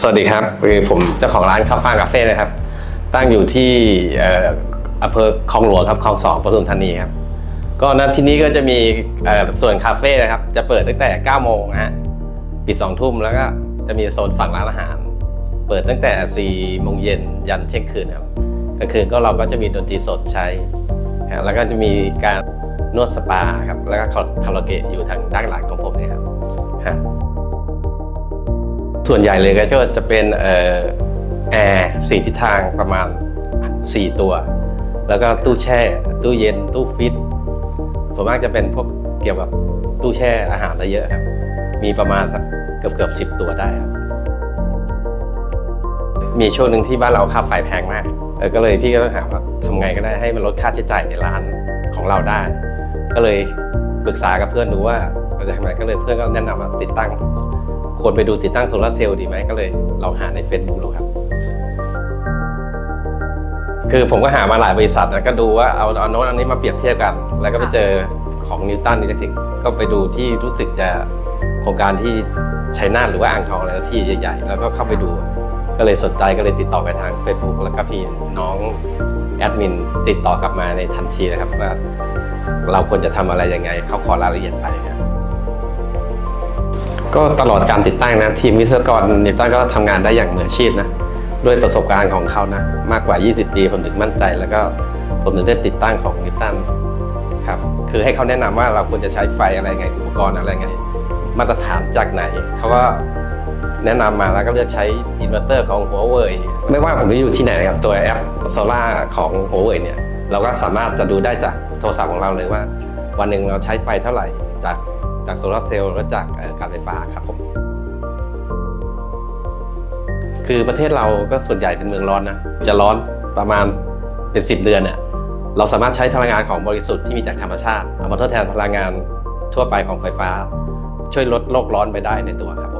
สวัสดีครับคือผมเจ้าของร้านข้าวฟ่างคาเฟ่นะครับ ตั้งอยู่ที่ออำเภอคลองหลวงครับคลองสองปทุมธานีครับก็ณที่นี้ก็จะมีส่วนคาเฟ่นะครับ จะเปิดตั้งแต่9โมงนะฮะปิด2ทุ่มแล้วก็จะมีโซนฝั่งร้านอาหาร เปิดตั้งแต่4โมงเย็นยันเที่ยงคืนครับกลางคืนก็เราก็จะมีดนตรีสดใช้แล้วก็จะมีการนวดสปาครับแล้วก็คาราโอเกะอยู่ทางด้านหลังของผม ส่วนใหญ่เลยก็จะเป็นแอร์สี่ทิศทางประมาณ 4 ตัว แล้วก็ตู้แช่ ตู้เย็น ตู้ฟิตส่วนมากจะเป็นพวกเกี่ยวกับตู้แช่อาหารได้เยอะครับ มีประมาณเกือบเกือบสิบตัวได้ครับ มีช่วงหนึ่งที่บ้านเราค่าไฟแพงมาก ก็เลยพี่ก็ต้องหาว่าทำไงก็ได้ให้มันลดค่าใช้จ่ายในร้านของเราได้ ก็เลยปรึกษากับเพื่อนดูว่า เราจะทำไงก็เลยเพื่อนก็แนะนำว่าติดตั้งควรไปดูติดตั้งโซลาร์เซลล์ดีไหมก็เลยลองหาใน Facebook ดูครับ คือผมก็หามาหลายบริษัทนะก็ดูว่าเอาเอาโน้ตอันนี้มาเปรียบเทียบกัน แล้วก็ไปเจอของนิวตันนิวสิกก็ไปดูที่รู้สึกจะโครงการที่ชัยนาทหรือว่าอ่างทองอะไรที่ใหญ่ ๆ แล้วก็เข้าไปดูก็เลยสนใจก็เลยติดต่อไปทาง Facebook แล้วก็พี่น้องแอดมินติดต่อกลับมาในทันทีนะครับว่าเราควรจะทำอะไรยังไงเขาขอรายละเอียดไปครับ ก็ตลอดการติดตั้งนะทีมวิศวกรนิวตันก็ทำงานได้อย่างมืออาชีพนะด้วยประสบการณ์ของเขานะมากกว่า 20 ปีผมถึงมั่นใจ แล้วก็ผมถึงได้ติดตั้งของนิวตันครับคือให้เขาแนะนำว่าเราควรจะใช้ไฟอะไรไงอุปกรณ์อะไรไง มาตรฐานจากไหนเขาก็แนะนำมาแล้วก็เลือกใช้อินเวอร์เตอร์ของหัวเว่ยไม่ว่าผมจะอยู่ที่ไหนนะครับตัวแอปโซล่าของหัวเว่ยเนี่ยเราก็สามารถจะดูได้จากโทรศัพท์ของเราเลยว่า วันหนึ่งเราใช้ไฟเท่าไหร่จาก จากโซลาร์เซลล์และจากการไฟฟ้าครับผมคือประเทศเราก็ส่วนใหญ่เป็นเมืองร้อนนะจะร้อนประมาณเป็น 10 เดือนเนี่ยเราสามารถใช้พลังงานของบริสุทธิ์ที่มีจากธรรมชาติเอามาทดแทนพลังงานทั่วไปของไฟฟ้า ช่วยลดโลกร้อนไปได้ในตัวครับ